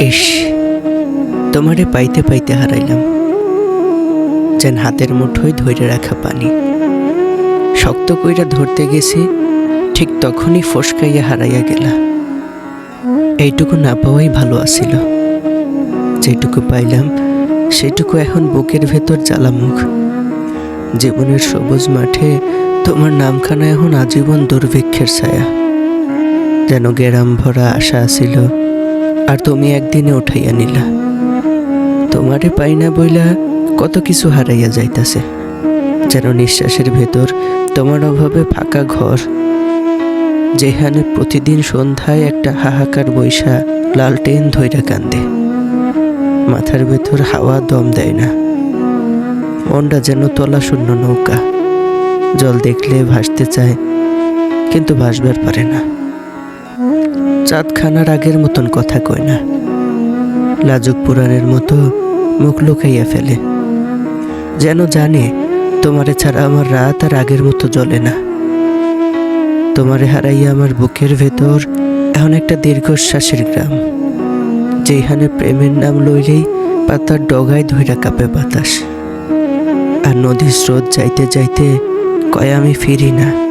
ইস তোমারে পাইতে পাইতে হারাইলাম। যেন হাতের মুঠোয় ধরে রাখা পানি। শক্ত কইরা ধরতে গেছি, ঠিক তখনই ফসকাইয়া হারাইয়া গেলা। এইটুকু না পাওয়াই ভালো আছিল। যেটুকু পাইলাম, সেটুকু এখন বুকের ভেতর জ্বালামুখ জীবনের সবুজ মাঠে তোমার নামখানা এখন আজীবন দুর্ভিক্ষের ছায়া। যেন গেরাম ভরা আশা আছিল, আর তুমি একদিনে উঠাইয়া নিলা। তোমারে পাই না বইলা কত কিছু হারাইয়া যাইতাছে, যেন নিঃশ্বাসের ভেতর তোমার অভাবে ফাঁকা ঘর। যেখানে প্রতিদিন সন্ধ্যায় একটা হাহাকার বৈশা লালটেন ধইরা কান্দে। মাথার ভেতর হাওয়া দম দেয় না। মনটা যেন তলা শূন্য নৌকা। জল দেখলে ভাসতে চায়, কিন্তু ভাসবার পারে না। চাঁদ খানার আগের মতন কথা কয় না। লাজুক পুরাণের মতো মুখ লুকাইয়া ফেলে। যেন জানে, তোমারে ছাড়া আমার রাত আর আগের মতো জ্বলে না। তোমারে হারাইয়া আমার বুকের ভেতর এখন একটা দীর্ঘশ্বাসের গ্রাম যেখানে প্রেমের নাম লইলেই পাতার ডগায় ধইরা কাঁপে বাতাস। আর নদীর স্রোত যাইতে যাইতে কয়, আমি ফিরি না।